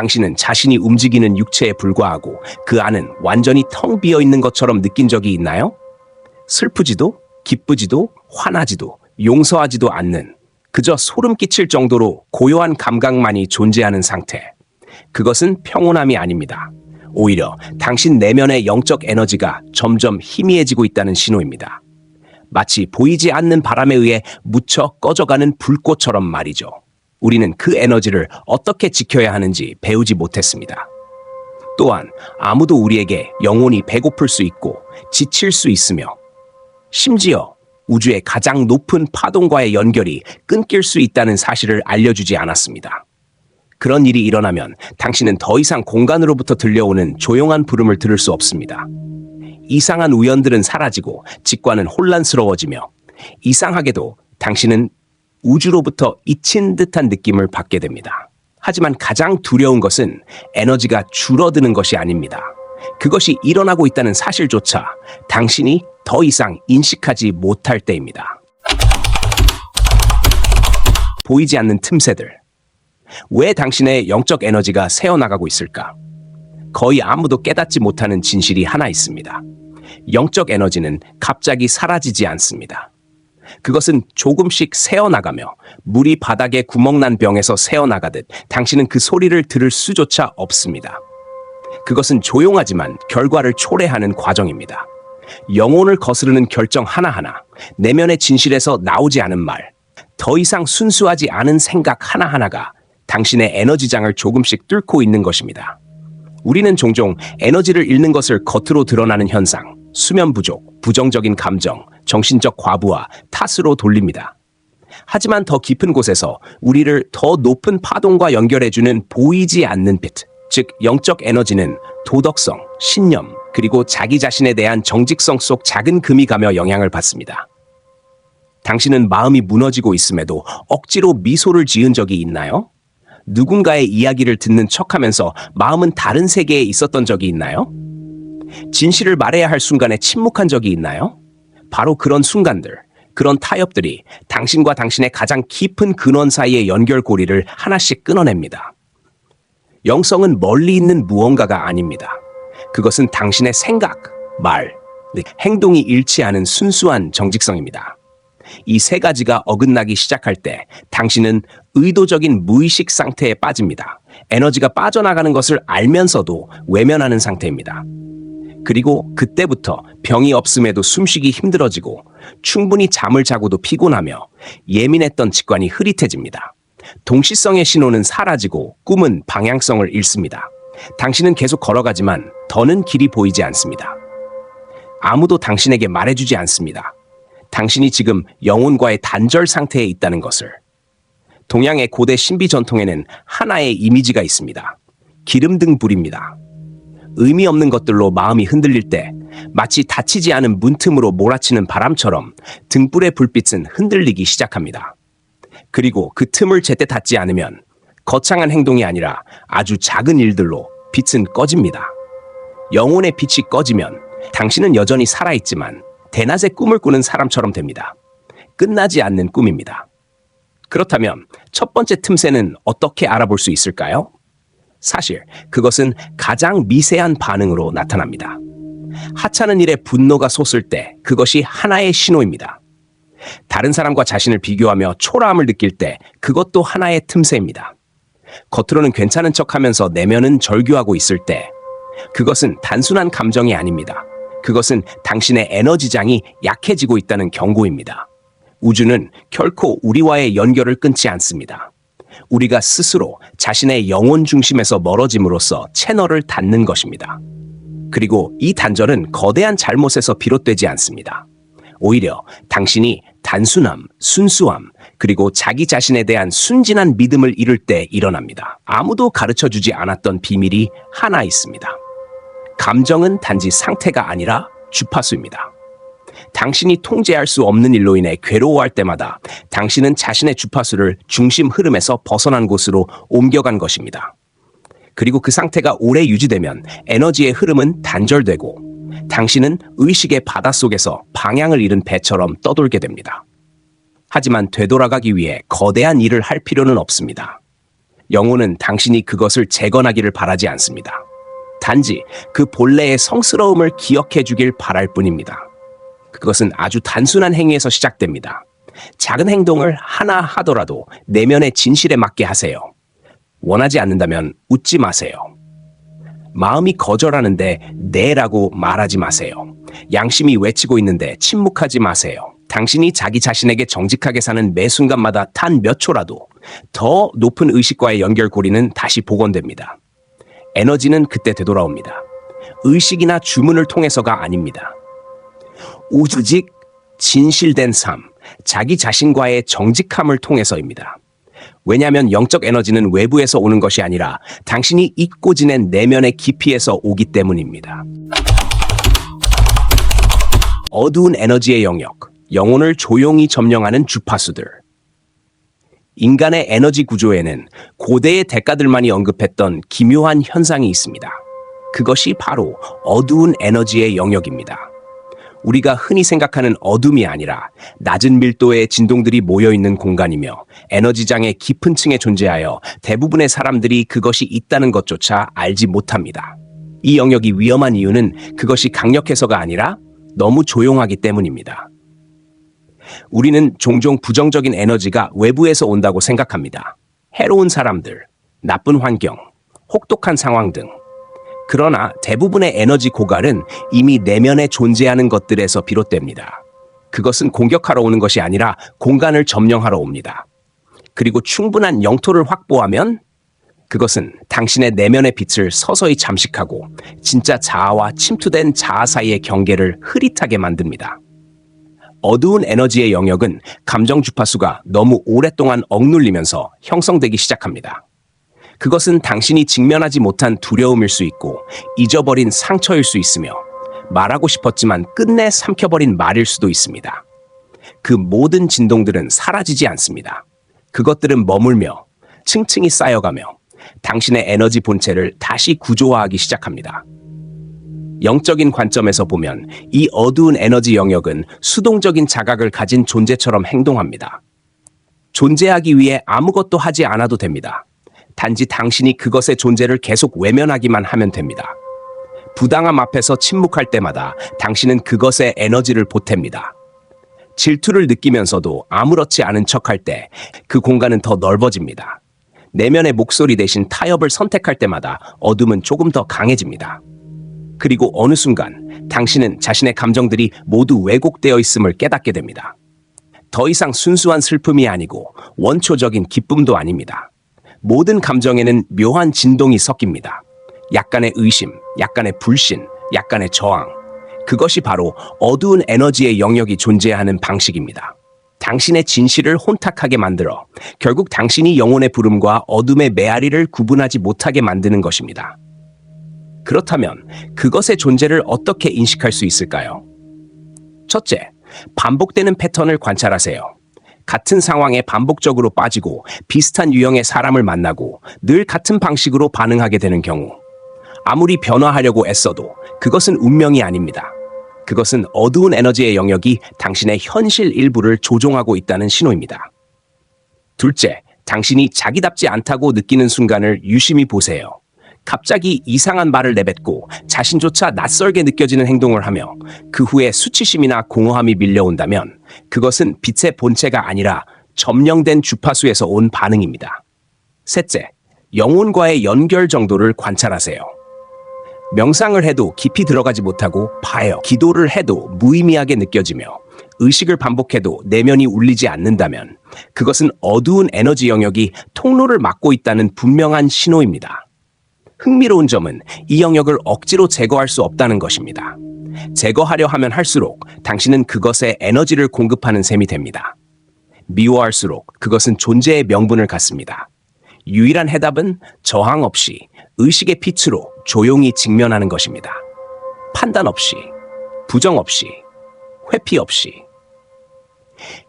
당신은 자신이 움직이는 육체에 불과하고 그 안은 완전히 텅 비어 있는 것처럼 느낀 적이 있나요? 슬프지도, 기쁘지도, 화나지도, 용서하지도 않는 그저 소름 끼칠 정도로 고요한 감각만이 존재하는 상태. 그것은 평온함이 아닙니다. 오히려 당신 내면의 영적 에너지가 점점 희미해지고 있다는 신호입니다. 마치 보이지 않는 바람에 의해 묻혀 꺼져가는 불꽃처럼 말이죠. 우리는 그 에너지를 어떻게 지켜야 하는지 배우지 못했습니다. 또한 아무도 우리에게 영혼이 배고플 수 있고 지칠 수 있으며 심지어 우주의 가장 높은 파동과의 연결이 끊길 수 있다는 사실을 알려주지 않았습니다. 그런 일이 일어나면 당신은 더 이상 공간으로부터 들려오는 조용한 부름을 들을 수 없습니다. 이상한 우연들은 사라지고 직관은 혼란스러워지며 이상하게도 당신은 우주로부터 잊힌 듯한 느낌을 받게 됩니다. 하지만 가장 두려운 것은 에너지가 줄어드는 것이 아닙니다. 그것이 일어나고 있다는 사실조차 당신이 더 이상 인식하지 못할 때입니다. 보이지 않는 틈새들. 왜 당신의 영적 에너지가 새어나가고 있을까? 거의 아무도 깨닫지 못하는 진실이 하나 있습니다. 영적 에너지는 갑자기 사라지지 않습니다. 그것은 조금씩 새어나가며 물이 바닥에 구멍난 병에서 새어나가듯 당신은 그 소리를 들을 수조차 없습니다. 그것은 조용하지만 결과를 초래하는 과정입니다. 영혼을 거스르는 결정 하나하나, 내면의 진실에서 나오지 않은 말, 더 이상 순수하지 않은 생각 하나하나가 당신의 에너지장을 조금씩 뚫고 있는 것입니다. 우리는 종종 에너지를 잃는 것을 겉으로 드러나는 현상, 수면 부족, 부정적인 감정, 정신적 과부하, 탓으로 돌립니다. 하지만 더 깊은 곳에서 우리를 더 높은 파동과 연결해주는 보이지 않는 빛, 즉 영적 에너지는 도덕성, 신념, 그리고 자기 자신에 대한 정직성 속 작은 금이 가며 영향을 받습니다. 당신은 마음이 무너지고 있음에도 억지로 미소를 지은 적이 있나요? 누군가의 이야기를 듣는 척하면서 마음은 다른 세계에 있었던 적이 있나요? 진실을 말해야 할 순간에 침묵한 적이 있나요? 바로 그런 순간들, 그런 타협들이 당신과 당신의 가장 깊은 근원 사이의 연결고리를 하나씩 끊어냅니다. 영성은 멀리 있는 무언가가 아닙니다. 그것은 당신의 생각, 말, 네, 행동이 일치하는 순수한 정직성입니다. 이 세 가지가 어긋나기 시작할 때 당신은 의도적인 무의식 상태에 빠집니다. 에너지가 빠져나가는 것을 알면서도 외면하는 상태입니다. 그리고 그때부터 병이 없음에도 숨쉬기 힘들어지고 충분히 잠을 자고도 피곤하며 예민했던 직관이 흐릿해집니다. 동시성의 신호는 사라지고 꿈은 방향성을 잃습니다. 당신은 계속 걸어가지만 더는 길이 보이지 않습니다. 아무도 당신에게 말해주지 않습니다. 당신이 지금 영혼과의 단절 상태에 있다는 것을. 동양의 고대 신비 전통에는 하나의 이미지가 있습니다. 기름 등 불입니다. 의미 없는 것들로 마음이 흔들릴 때 마치 닫히지 않은 문틈으로 몰아치는 바람처럼 등불의 불빛은 흔들리기 시작합니다. 그리고 그 틈을 제때 닫지 않으면 거창한 행동이 아니라 아주 작은 일들로 빛은 꺼집니다. 영혼의 빛이 꺼지면 당신은 여전히 살아있지만 대낮에 꿈을 꾸는 사람처럼 됩니다. 끝나지 않는 꿈입니다. 그렇다면 첫 번째 틈새는 어떻게 알아볼 수 있을까요? 사실 그것은 가장 미세한 반응으로 나타납니다. 하찮은 일에 분노가 솟을 때 그것이 하나의 신호입니다. 다른 사람과 자신을 비교하며 초라함을 느낄 때 그것도 하나의 틈새입니다. 겉으로는 괜찮은 척 하면서 내면은 절규하고 있을 때 그것은 단순한 감정이 아닙니다. 그것은 당신의 에너지장이 약해지고 있다는 경고입니다. 우주는 결코 우리와의 연결을 끊지 않습니다. 우리가 스스로 자신의 영혼 중심에서 멀어짐으로써 채널을 닫는 것입니다. 그리고 이 단절은 거대한 잘못에서 비롯되지 않습니다. 오히려 당신이 단순함, 순수함, 그리고 자기 자신에 대한 순진한 믿음을 잃을 때 일어납니다. 아무도 가르쳐 주지 않았던 비밀이 하나 있습니다. 감정은 단지 상태가 아니라 주파수입니다. 당신이 통제할 수 없는 일로 인해 괴로워할 때마다 당신은 자신의 주파수를 중심 흐름에서 벗어난 곳으로 옮겨간 것입니다. 그리고 그 상태가 오래 유지되면 에너지의 흐름은 단절되고 당신은 의식의 바닷속에서 방향을 잃은 배처럼 떠돌게 됩니다. 하지만 되돌아가기 위해 거대한 일을 할 필요는 없습니다. 영혼은 당신이 그것을 재건하기를 바라지 않습니다. 단지 그 본래의 성스러움을 기억해 주길 바랄 뿐입니다. 그것은 아주 단순한 행위에서 시작됩니다. 작은 행동을 하나 하더라도 내면의 진실에 맞게 하세요. 원하지 않는다면 웃지 마세요. 마음이 거절하는데 네라고 말하지 마세요. 양심이 외치고 있는데 침묵하지 마세요. 당신이 자기 자신에게 정직하게 사는 매 순간마다 단 몇 초라도 더 높은 의식과의 연결고리는 다시 복원됩니다. 에너지는 그때 되돌아옵니다. 의식이나 주문을 통해서가 아닙니다. 우주직, 진실된 삶, 자기 자신과의 정직함을 통해서입니다. 왜냐하면 영적 에너지는 외부에서 오는 것이 아니라 당신이 잊고 지낸 내면의 깊이에서 오기 때문입니다. 어두운 에너지의 영역, 영혼을 조용히 점령하는 주파수들. 인간의 에너지 구조에는 고대의 대가들만이 언급했던 기묘한 현상이 있습니다. 그것이 바로 어두운 에너지의 영역입니다. 우리가 흔히 생각하는 어둠이 아니라 낮은 밀도의 진동들이 모여 있는 공간이며 에너지장의 깊은 층에 존재하여 대부분의 사람들이 그것이 있다는 것조차 알지 못합니다. 이 영역이 위험한 이유는 그것이 강력해서가 아니라 너무 조용하기 때문입니다. 우리는 종종 부정적인 에너지가 외부에서 온다고 생각합니다. 해로운 사람들, 나쁜 환경, 혹독한 상황 등. 그러나 대부분의 에너지 고갈은 이미 내면에 존재하는 것들에서 비롯됩니다. 그것은 공격하러 오는 것이 아니라 공간을 점령하러 옵니다. 그리고 충분한 영토를 확보하면 그것은 당신의 내면의 빛을 서서히 잠식하고 진짜 자아와 침투된 자아 사이의 경계를 흐릿하게 만듭니다. 어두운 에너지의 영역은 감정 주파수가 너무 오랫동안 억눌리면서 형성되기 시작합니다. 그것은 당신이 직면하지 못한 두려움일 수 있고 잊어버린 상처일 수 있으며 말하고 싶었지만 끝내 삼켜버린 말일 수도 있습니다. 그 모든 진동들은 사라지지 않습니다. 그것들은 머물며 층층이 쌓여가며 당신의 에너지 본체를 다시 구조화하기 시작합니다. 영적인 관점에서 보면 이 어두운 에너지 영역은 수동적인 자각을 가진 존재처럼 행동합니다. 존재하기 위해 아무것도 하지 않아도 됩니다. 단지 당신이 그것의 존재를 계속 외면하기만 하면 됩니다. 부당함 앞에서 침묵할 때마다 당신은 그것의 에너지를 보탭니다. 질투를 느끼면서도 아무렇지 않은 척할 때 그 공간은 더 넓어집니다. 내면의 목소리 대신 타협을 선택할 때마다 어둠은 조금 더 강해집니다. 그리고 어느 순간 당신은 자신의 감정들이 모두 왜곡되어 있음을 깨닫게 됩니다. 더 이상 순수한 슬픔이 아니고 원초적인 기쁨도 아닙니다. 모든 감정에는 묘한 진동이 섞입니다. 약간의 의심, 약간의 불신, 약간의 저항. 그것이 바로 어두운 에너지의 영역이 존재하는 방식입니다. 당신의 진실을 혼탁하게 만들어 결국 당신이 영혼의 부름과 어둠의 메아리를 구분하지 못하게 만드는 것입니다. 그렇다면 그것의 존재를 어떻게 인식할 수 있을까요? 첫째, 반복되는 패턴을 관찰하세요. 같은 상황에 반복적으로 빠지고 비슷한 유형의 사람을 만나고 늘 같은 방식으로 반응하게 되는 경우. 아무리 변화하려고 애써도 그것은 운명이 아닙니다. 그것은 어두운 에너지의 영역이 당신의 현실 일부를 조종하고 있다는 신호입니다. 둘째, 당신이 자기답지 않다고 느끼는 순간을 유심히 보세요. 갑자기 이상한 말을 내뱉고 자신조차 낯설게 느껴지는 행동을 하며 그 후에 수치심이나 공허함이 밀려온다면 그것은 빛의 본체가 아니라 점령된 주파수에서 온 반응입니다. 셋째, 영혼과의 연결 정도를 관찰하세요. 명상을 해도 깊이 들어가지 못하고 봐요. 기도를 해도 무의미하게 느껴지며 의식을 반복해도 내면이 울리지 않는다면 그것은 어두운 에너지 영역이 통로를 막고 있다는 분명한 신호입니다. 흥미로운 점은 이 영역을 억지로 제거할 수 없다는 것입니다. 제거하려 하면 할수록 당신은 그것에 에너지를 공급하는 셈이 됩니다. 미워할수록 그것은 존재의 명분을 갖습니다. 유일한 해답은 저항 없이 의식의 빛으로 조용히 직면하는 것입니다. 판단 없이, 부정 없이, 회피 없이.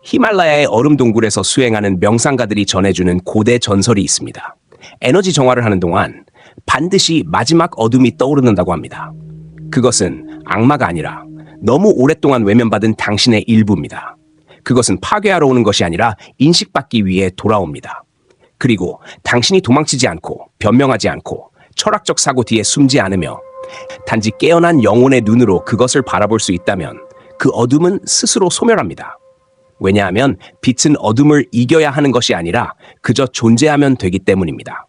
히말라야의 얼음 동굴에서 수행하는 명상가들이 전해주는 고대 전설이 있습니다. 에너지 정화를 하는 동안 반드시 마지막 어둠이 떠오르는다고 합니다. 그것은 악마가 아니라 너무 오랫동안 외면받은 당신의 일부입니다. 그것은 파괴하러 오는 것이 아니라 인식받기 위해 돌아옵니다. 그리고 당신이 도망치지 않고 변명하지 않고 철학적 사고 뒤에 숨지 않으며 단지 깨어난 영혼의 눈으로 그것을 바라볼 수 있다면 그 어둠은 스스로 소멸합니다. 왜냐하면 빛은 어둠을 이겨야 하는 것이 아니라 그저 존재하면 되기 때문입니다.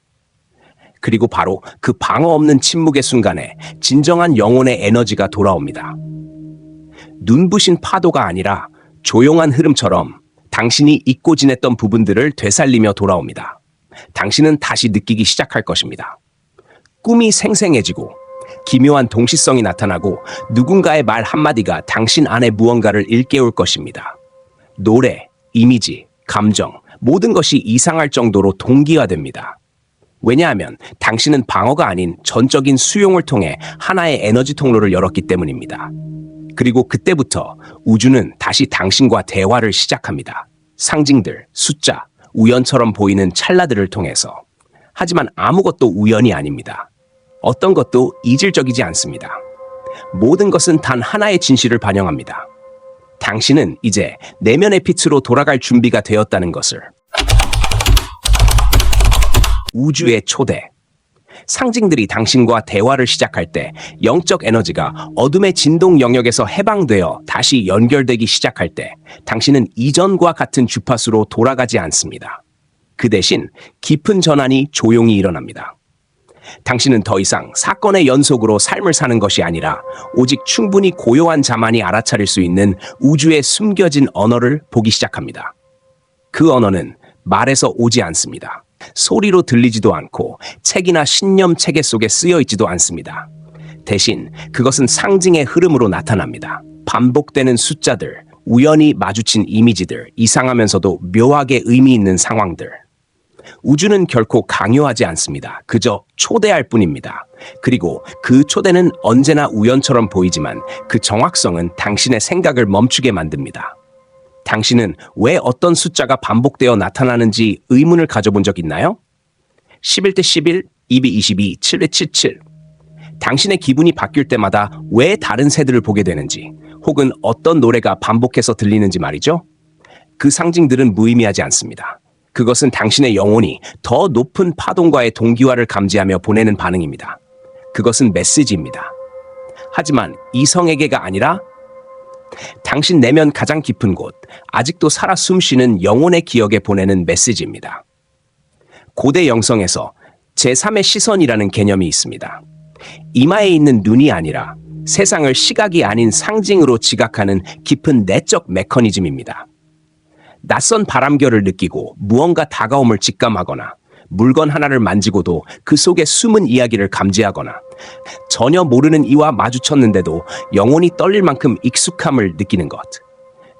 그리고 바로 그 방어 없는 침묵의 순간에 진정한 영혼의 에너지가 돌아옵니다. 눈부신 파도가 아니라 조용한 흐름처럼 당신이 잊고 지냈던 부분들을 되살리며 돌아옵니다. 당신은 다시 느끼기 시작할 것입니다. 꿈이 생생해지고 기묘한 동시성이 나타나고 누군가의 말 한마디가 당신 안에 무언가를 일깨울 것입니다. 노래, 이미지, 감정, 모든 것이 이상할 정도로 동기화됩니다. 왜냐하면 당신은 방어가 아닌 전적인 수용을 통해 하나의 에너지 통로를 열었기 때문입니다. 그리고 그때부터 우주는 다시 당신과 대화를 시작합니다. 상징들, 숫자, 우연처럼 보이는 찰나들을 통해서. 하지만 아무것도 우연이 아닙니다. 어떤 것도 이질적이지 않습니다. 모든 것은 단 하나의 진실을 반영합니다. 당신은 이제 내면의 빛으로 돌아갈 준비가 되었다는 것을. 우주의 초대. 상징들이 당신과 대화를 시작할 때 영적 에너지가 어둠의 진동 영역에서 해방되어 다시 연결되기 시작할 때 당신은 이전과 같은 주파수로 돌아가지 않습니다. 그 대신 깊은 전환이 조용히 일어납니다. 당신은 더 이상 사건의 연속으로 삶을 사는 것이 아니라 오직 충분히 고요한 자만이 알아차릴 수 있는 우주의 숨겨진 언어를 보기 시작합니다. 그 언어는 말에서 오지 않습니다. 소리로 들리지도 않고 책이나 신념 체계 속에 쓰여 있지도 않습니다. 대신 그것은 상징의 흐름으로 나타납니다. 반복되는 숫자들, 우연히 마주친 이미지들, 이상하면서도 묘하게 의미 있는 상황들. 우주는 결코 강요하지 않습니다. 그저 초대할 뿐입니다. 그리고 그 초대는 언제나 우연처럼 보이지만 그 정확성은 당신의 생각을 멈추게 만듭니다. 당신은 왜 어떤 숫자가 반복되어 나타나는지 의문을 가져본 적 있나요? 11대 11, 2비 22, 7대 77. 당신의 기분이 바뀔 때마다 왜 다른 새들을 보게 되는지, 혹은 어떤 노래가 반복해서 들리는지 말이죠. 그 상징들은 무의미하지 않습니다. 그것은 당신의 영혼이 더 높은 파동과의 동기화를 감지하며 보내는 반응입니다. 그것은 메시지입니다. 하지만 이성에게가 아니라 당신 내면 가장 깊은 곳, 아직도 살아 숨쉬는 영혼의 기억에 보내는 메시지입니다. 고대 영성에서 제3의 시선이라는 개념이 있습니다. 이마에 있는 눈이 아니라 세상을 시각이 아닌 상징으로 지각하는 깊은 내적 메커니즘입니다. 낯선 바람결을 느끼고 무언가 다가옴을 직감하거나 물건 하나를 만지고도 그 속에 숨은 이야기를 감지하거나 전혀 모르는 이와 마주쳤는데도 영혼이 떨릴 만큼 익숙함을 느끼는 것.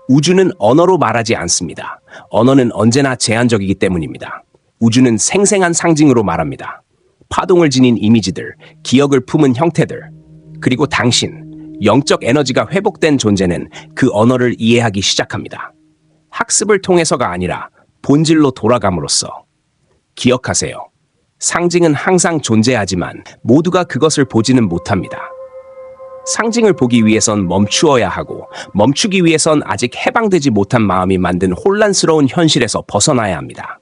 우주는 언어로 말하지 않습니다. 언어는 언제나 제한적이기 때문입니다. 우주는 생생한 상징으로 말합니다. 파동을 지닌 이미지들, 기억을 품은 형태들, 그리고 당신, 영적 에너지가 회복된 존재는 그 언어를 이해하기 시작합니다. 학습을 통해서가 아니라 본질로 돌아감으로써. 기억하세요. 상징은 항상 존재하지만 모두가 그것을 보지는 못합니다. 상징을 보기 위해선 멈추어야 하고 멈추기 위해선 아직 해방되지 못한 마음이 만든 혼란스러운 현실에서 벗어나야 합니다.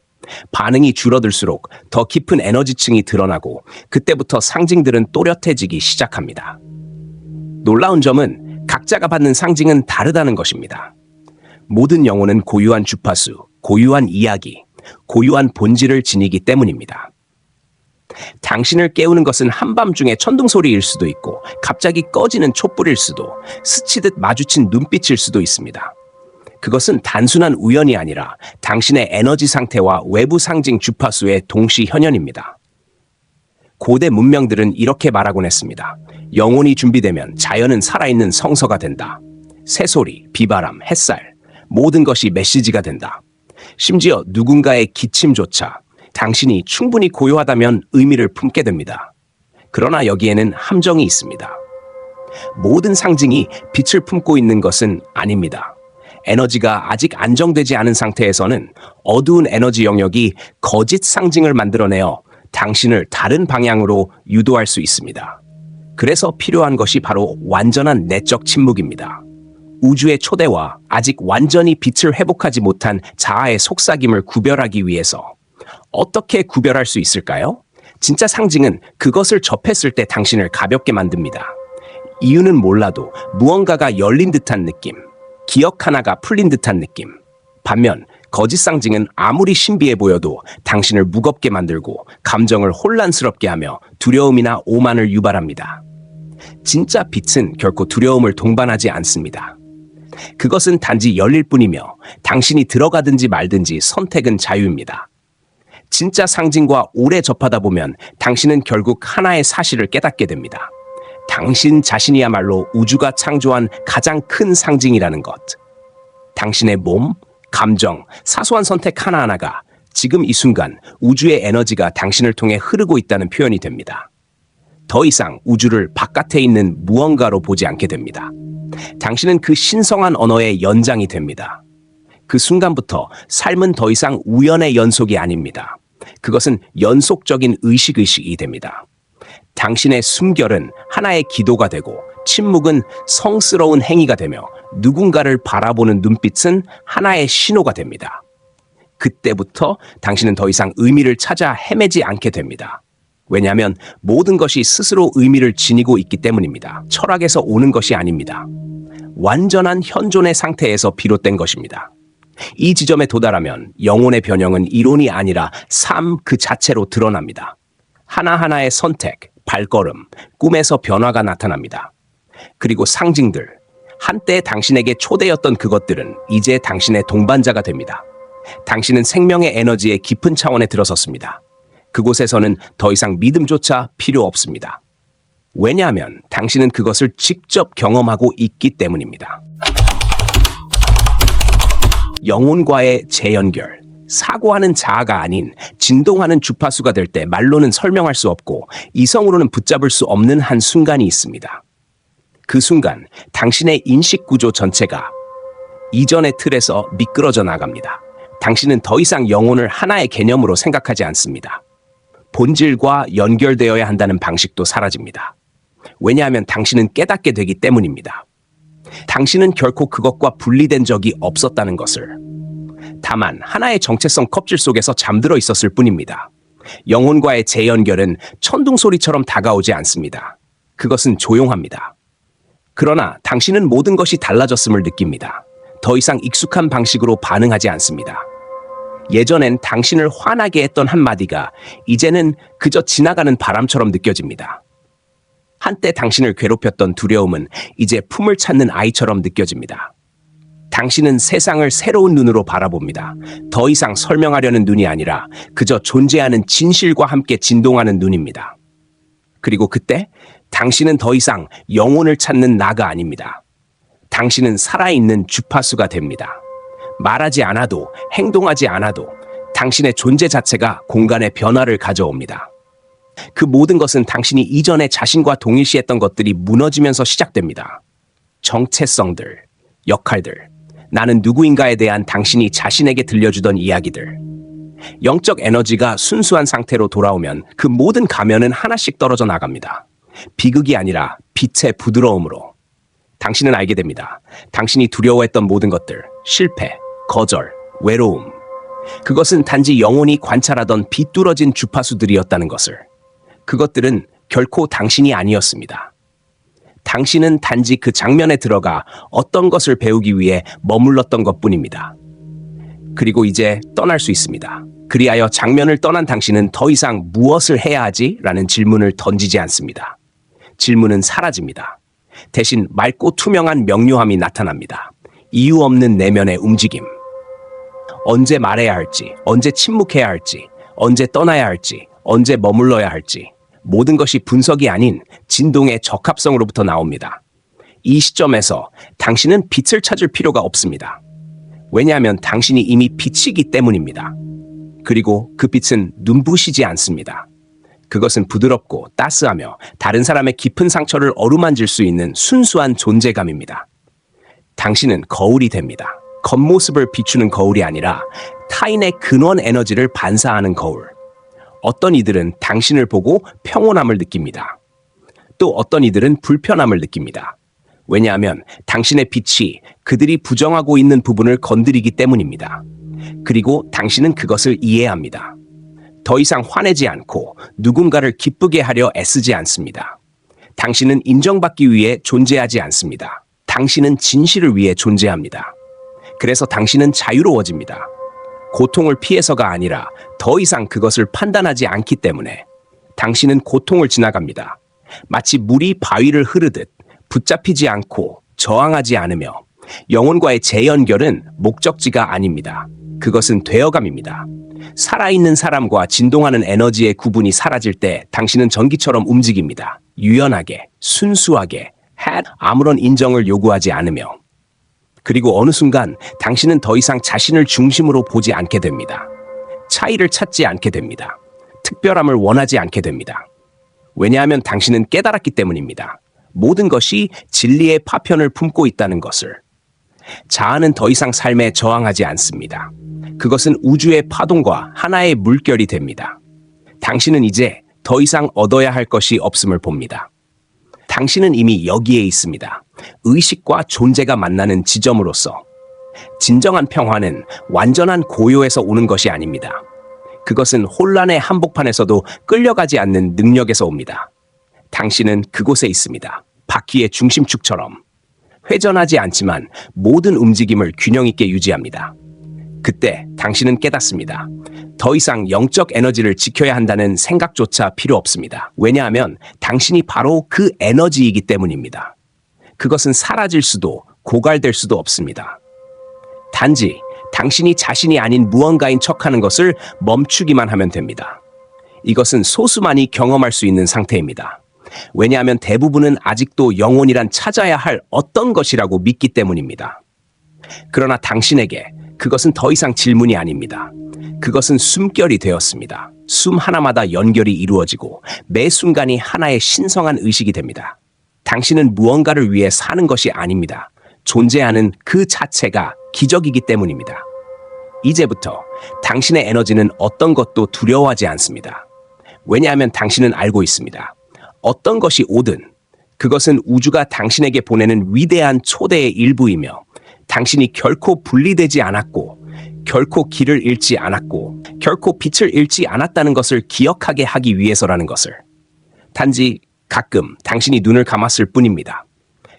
반응이 줄어들수록 더 깊은 에너지층이 드러나고 그때부터 상징들은 또렷해지기 시작합니다. 놀라운 점은 각자가 받는 상징은 다르다는 것입니다. 모든 영혼은 고유한 주파수, 고유한 이야기, 고유한 본질을 지니기 때문입니다. 당신을 깨우는 것은 한밤중에 천둥 소리일 수도 있고 갑자기 꺼지는 촛불일 수도 스치듯 마주친 눈빛일 수도 있습니다. 그것은 단순한 우연이 아니라 당신의 에너지 상태와 외부 상징 주파수의 동시 현현입니다. 고대 문명들은 이렇게 말하곤 했습니다. 영혼이 준비되면 자연은 살아있는 성서가 된다. 새소리, 비바람, 햇살, 모든 것이 메시지가 된다. 심지어 누군가의 기침조차 당신이 충분히 고요하다면 의미를 품게 됩니다. 그러나 여기에는 함정이 있습니다. 모든 상징이 빛을 품고 있는 것은 아닙니다. 에너지가 아직 안정되지 않은 상태에서는 어두운 에너지 영역이 거짓 상징을 만들어내어 당신을 다른 방향으로 유도할 수 있습니다. 그래서 필요한 것이 바로 완전한 내적 침묵입니다. 우주의 초대와 아직 완전히 빛을 회복하지 못한 자아의 속삭임을 구별하기 위해서 어떻게 구별할 수 있을까요? 진짜 상징은 그것을 접했을 때 당신을 가볍게 만듭니다. 이유는 몰라도 무언가가 열린 듯한 느낌, 기억 하나가 풀린 듯한 느낌. 반면 거짓 상징은 아무리 신비해 보여도 당신을 무겁게 만들고 감정을 혼란스럽게 하며 두려움이나 오만을 유발합니다. 진짜 빛은 결코 두려움을 동반하지 않습니다. 그것은 단지 열릴 뿐이며 당신이 들어가든지 말든지 선택은 자유입니다. 진짜 상징과 오래 접하다 보면 당신은 결국 하나의 사실을 깨닫게 됩니다. 당신 자신이야말로 우주가 창조한 가장 큰 상징이라는 것. 당신의 몸, 감정, 사소한 선택 하나하나가 지금 이 순간 우주의 에너지가 당신을 통해 흐르고 있다는 표현이 됩니다. 더 이상 우주를 바깥에 있는 무언가로 보지 않게 됩니다. 당신은 그 신성한 언어의 연장이 됩니다. 그 순간부터 삶은 더 이상 우연의 연속이 아닙니다. 그것은 연속적인 의식의식이 됩니다. 당신의 숨결은 하나의 기도가 되고 침묵은 성스러운 행위가 되며 누군가를 바라보는 눈빛은 하나의 신호가 됩니다. 그때부터 당신은 더 이상 의미를 찾아 헤매지 않게 됩니다. 왜냐하면 모든 것이 스스로 의미를 지니고 있기 때문입니다. 철학에서 오는 것이 아닙니다. 완전한 현존의 상태에서 비롯된 것입니다. 이 지점에 도달하면 영혼의 변형은 이론이 아니라 삶 그 자체로 드러납니다. 하나하나의 선택, 발걸음, 꿈에서 변화가 나타납니다. 그리고 상징들, 한때 당신에게 초대였던 그것들은 이제 당신의 동반자가 됩니다. 당신은 생명의 에너지의 깊은 차원에 들어섰습니다. 그곳에서는 더 이상 믿음조차 필요 없습니다. 왜냐하면 당신은 그것을 직접 경험하고 있기 때문입니다. 영혼과의 재연결. 사고하는 자아가 아닌 진동하는 주파수가 될 때 말로는 설명할 수 없고 이성으로는 붙잡을 수 없는 한 순간이 있습니다. 그 순간 당신의 인식 구조 전체가 이전의 틀에서 미끄러져 나갑니다. 당신은 더 이상 영혼을 하나의 개념으로 생각하지 않습니다. 본질과 연결되어야 한다는 방식도 사라집니다. 왜냐하면 당신은 깨닫게 되기 때문입니다. 당신은 결코 그것과 분리된 적이 없었다는 것을. 다만 하나의 정체성 껍질 속에서 잠들어 있었을 뿐입니다. 영혼과의 재연결은 천둥 소리처럼 다가오지 않습니다. 그것은 조용합니다. 그러나 당신은 모든 것이 달라졌음을 느낍니다. 더 이상 익숙한 방식으로 반응하지 않습니다. 예전엔 당신을 화나게 했던 한마디가 이제는 그저 지나가는 바람처럼 느껴집니다. 한때 당신을 괴롭혔던 두려움은 이제 품을 찾는 아이처럼 느껴집니다. 당신은 세상을 새로운 눈으로 바라봅니다. 더 이상 설명하려는 눈이 아니라 그저 존재하는 진실과 함께 진동하는 눈입니다. 그리고 그때 당신은 더 이상 영혼을 찾는 나가 아닙니다. 당신은 살아있는 주파수가 됩니다. 말하지 않아도 행동하지 않아도 당신의 존재 자체가 공간의 변화를 가져옵니다. 그 모든 것은 당신이 이전에 자신과 동일시했던 것들이 무너지면서 시작됩니다. 정체성들, 역할들, 나는 누구인가에 대한 당신이 자신에게 들려주던 이야기들. 영적 에너지가 순수한 상태로 돌아오면 그 모든 가면은 하나씩 떨어져 나갑니다. 비극이 아니라 빛의 부드러움으로. 당신은 알게 됩니다. 당신이 두려워했던 모든 것들, 실패, 거절, 외로움. 그것은 단지 영혼이 관찰하던 비뚤어진 주파수들이었다는 것을. 그것들은 결코 당신이 아니었습니다. 당신은 단지 그 장면에 들어가 어떤 것을 배우기 위해 머물렀던 것 뿐입니다. 그리고 이제 떠날 수 있습니다. 그리하여 장면을 떠난 당신은 더 이상 무엇을 해야 하지? 라는 질문을 던지지 않습니다. 질문은 사라집니다. 대신 맑고 투명한 명료함이 나타납니다. 이유 없는 내면의 움직임. 언제 말해야 할지, 언제 침묵해야 할지, 언제 떠나야 할지, 언제 머물러야 할지. 모든 것이 분석이 아닌 진동의 적합성으로부터 나옵니다. 이 시점에서 당신은 빛을 찾을 필요가 없습니다. 왜냐하면 당신이 이미 빛이기 때문입니다. 그리고 그 빛은 눈부시지 않습니다. 그것은 부드럽고 따스하며 다른 사람의 깊은 상처를 어루만질 수 있는 순수한 존재감입니다. 당신은 거울이 됩니다. 겉모습을 비추는 거울이 아니라 타인의 근원 에너지를 반사하는 거울. 어떤 이들은 당신을 보고 평온함을 느낍니다. 또 어떤 이들은 불편함을 느낍니다. 왜냐하면 당신의 빛이 그들이 부정하고 있는 부분을 건드리기 때문입니다. 그리고 당신은 그것을 이해합니다. 더 이상 화내지 않고 누군가를 기쁘게 하려 애쓰지 않습니다. 당신은 인정받기 위해 존재하지 않습니다. 당신은 진실을 위해 존재합니다. 그래서 당신은 자유로워집니다. 고통을 피해서가 아니라 더 이상 그것을 판단하지 않기 때문에 당신은 고통을 지나갑니다. 마치 물이 바위를 흐르듯 붙잡히지 않고 저항하지 않으며 영혼과의 재연결은 목적지가 아닙니다. 그것은 되어감입니다. 살아있는 사람과 진동하는 에너지의 구분이 사라질 때 당신은 전기처럼 움직입니다. 유연하게, 순수하게, 해 아무런 인정을 요구하지 않으며 그리고 어느 순간 당신은 더 이상 자신을 중심으로 보지 않게 됩니다. 차이를 찾지 않게 됩니다. 특별함을 원하지 않게 됩니다. 왜냐하면 당신은 깨달았기 때문입니다. 모든 것이 진리의 파편을 품고 있다는 것을. 자아는 더 이상 삶에 저항하지 않습니다. 그것은 우주의 파동과 하나의 물결이 됩니다. 당신은 이제 더 이상 얻어야 할 것이 없음을 봅니다. 당신은 이미 여기에 있습니다. 의식과 존재가 만나는 지점으로서. 진정한 평화는 완전한 고요에서 오는 것이 아닙니다. 그것은 혼란의 한복판에서도 끌려가지 않는 능력에서 옵니다. 당신은 그곳에 있습니다. 바퀴의 중심축처럼. 회전하지 않지만 모든 움직임을 균형 있게 유지합니다. 그때 당신은 깨닫습니다. 더 이상 영적 에너지를 지켜야 한다는 생각조차 필요 없습니다. 왜냐하면 당신이 바로 그 에너지이기 때문입니다. 그것은 사라질 수도 고갈될 수도 없습니다. 단지 당신이 자신이 아닌 무언가인 척하는 것을 멈추기만 하면 됩니다. 이것은 소수만이 경험할 수 있는 상태입니다. 왜냐하면 대부분은 아직도 영혼이란 찾아야 할 어떤 것이라고 믿기 때문입니다. 그러나 당신에게 그것은 더 이상 질문이 아닙니다. 그것은 숨결이 되었습니다. 숨 하나마다 연결이 이루어지고 매 순간이 하나의 신성한 의식이 됩니다. 당신은 무언가를 위해 사는 것이 아닙니다. 존재하는 그 자체가 기적이기 때문입니다. 이제부터 당신의 에너지는 어떤 것도 두려워하지 않습니다. 왜냐하면 당신은 알고 있습니다. 어떤 것이 오든 그것은 우주가 당신에게 보내는 위대한 초대의 일부이며 당신이 결코 분리되지 않았고 결코 길을 잃지 않았고 결코 빛을 잃지 않았다는 것을 기억하게 하기 위해서라는 것을 단지 가끔 당신이 눈을 감았을 뿐입니다.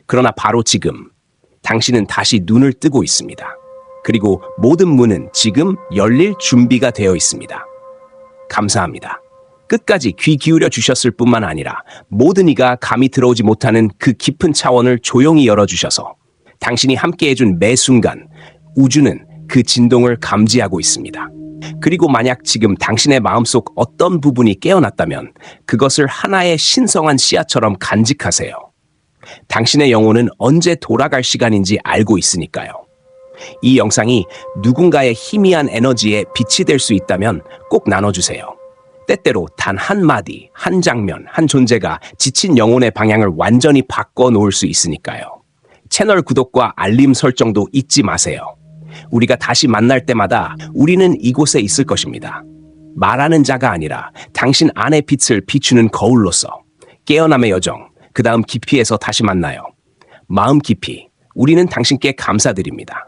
그러나 바로 지금 당신은 다시 눈을 뜨고 있습니다. 그리고 모든 문은 지금 열릴 준비가 되어 있습니다. 감사합니다. 끝까지 귀 기울여 주셨을 뿐만 아니라 모든 이가 감히 들어오지 못하는 그 깊은 차원을 조용히 열어주셔서 당신이 함께 해준 매 순간 우주는 그 진동을 감지하고 있습니다. 그리고 만약 지금 당신의 마음속 어떤 부분이 깨어났다면 그것을 하나의 신성한 씨앗처럼 간직하세요. 당신의 영혼은 언제 돌아갈 시간인지 알고 있으니까요. 이 영상이 누군가의 희미한 에너지에 빛이 될 수 있다면 꼭 나눠주세요. 때때로 단 한마디, 한 장면, 한 존재가 지친 영혼의 방향을 완전히 바꿔 놓을 수 있으니까요. 채널 구독과 알림 설정도 잊지 마세요. 우리가 다시 만날 때마다 우리는 이곳에 있을 것입니다. 말하는 자가 아니라 당신 안의 빛을 비추는 거울로서 깨어남의 여정, 그 다음 깊이에서 다시 만나요. 마음 깊이, 우리는 당신께 감사드립니다.